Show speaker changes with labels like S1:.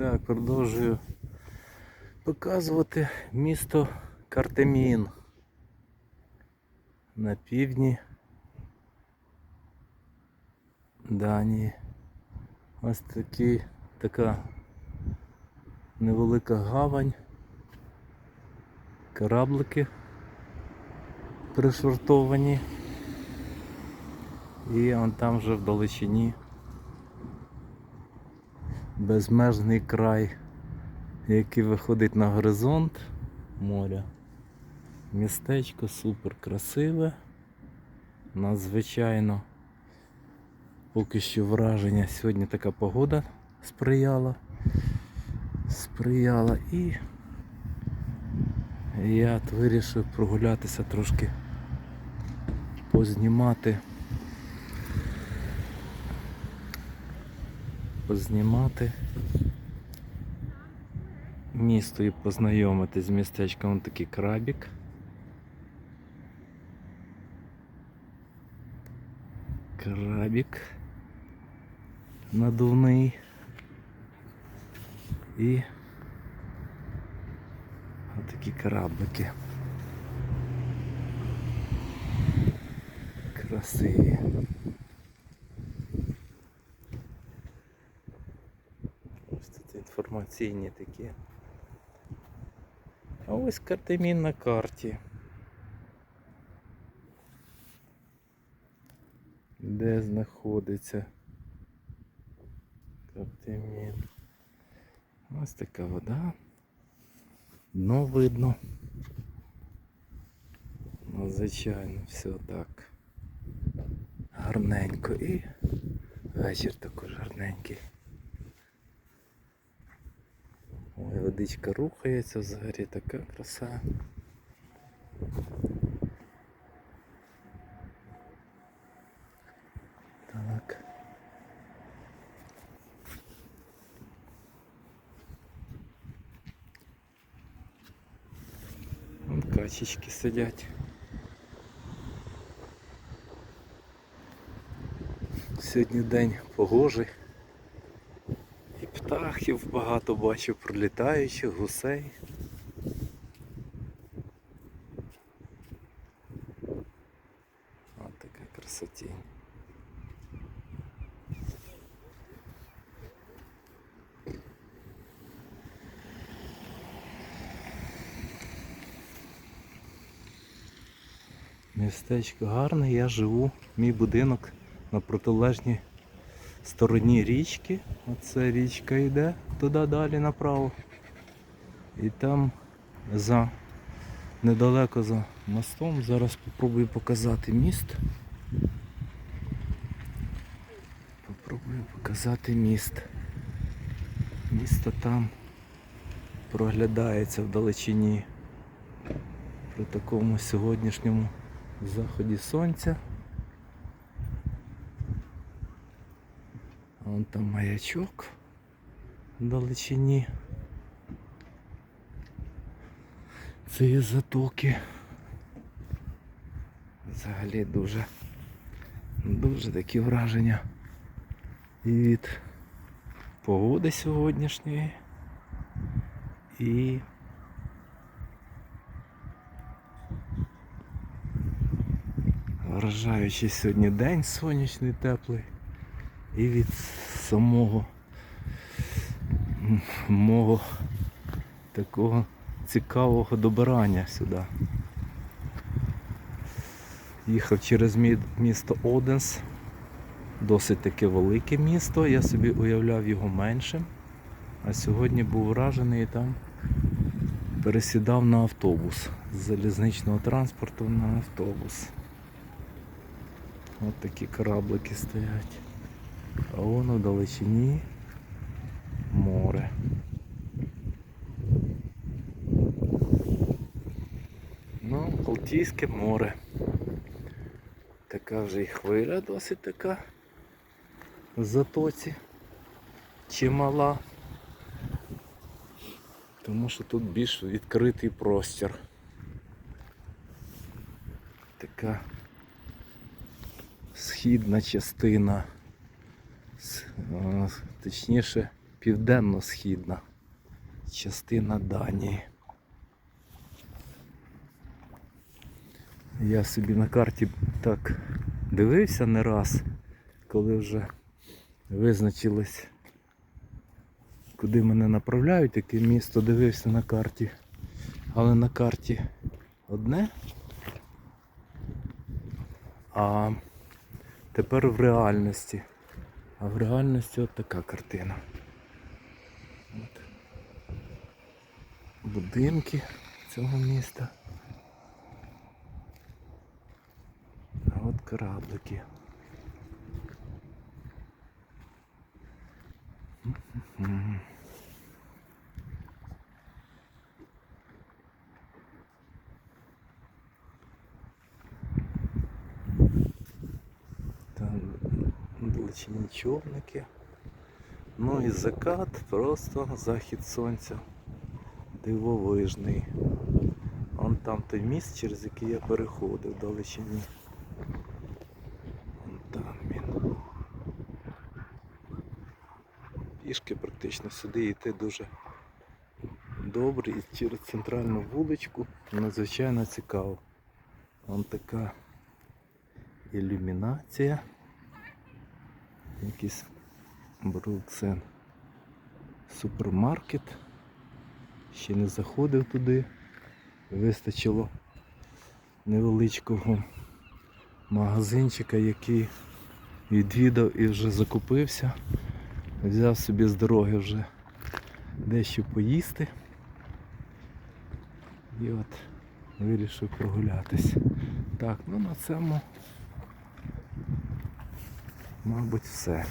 S1: Так, продовжую показувати місто Картемін на півдні Данії. Ось такий, така невелика гавань, кораблики пришвартовані. І он там вже вдалечині безмежний край, який виходить на горизонт моря. Містечко супер красиве, надзвичайно. Поки що враження. Сьогодні така погода сприяла. Сприяла і я вирішив прогулятися трошки, познімати. Познімати місто і познайомитись з містечком. Такий крабік. Крабік надувний і отакі кораблики. Красиві. Ось тут інформаційні такі. А ось картемін на карті. Де знаходиться картемін. Ось така вода. Дно видно. Надзвичайно все так. Гарненько і вечір також гарненький. Ой, водичка рухається взагалі така краса. Так. Вон качечки сидять. Сьогодні день погожий. Птахів багато бачу пролітаючих, гусей. Ось така красотінь. Містечко гарне, я живу, мій будинок на протилежній стороні річки. Оце річка йде туди далі направо. І там за недалеко за мостом. Зараз спробую показати міст. Попробую показати міст. Місто там проглядається вдалечині при такому сьогоднішньому заході сонця. Вон там маячок вдалечині. Це є затоки. Взагалі дуже, дуже такі враження і від погоди сьогоднішньої і вражаючий сьогодні день сонячний теплий і від самого мого такого цікавого добирання сюди. Їхав через місто Оденс, досить таке велике місто, я собі уявляв його меншим, а сьогодні був вражений і там пересідав на автобус з залізничного транспорту на автобус. Ось такі кораблики стоять. А воно в далечині море. Ну, Балтійське море. Така вже і хвиля досить така в затоці. Чимала. Тому що тут більш відкритий простір. Така східна частина, точніше південно-східна частина Данії. Я собі на карті так дивився не раз, коли вже визначилось, куди мене направляють, яке місто дивився на карті. Але на карті одне. А тепер в реальності. А в реальності от така картина. От. Будинки цього міста. А от кораблики. М-м-м. Там далечині човники. Ну і закат, просто захід сонця. Дивовижний. Он там той міст, через який я переходив в далечині. Вон там він. Пішки практично сюди йти дуже добре і через центральну вуличку надзвичайно цікаво. Вон така ілюмінація. Якийсь Бруксен супермаркет. Ще не заходив туди. Вистачило невеличкого магазинчика, який відвідав і вже закупився. Взяв собі з дороги вже дещо поїсти. І от вирішив прогулятись. Так, ну на цьому, мабуть, все.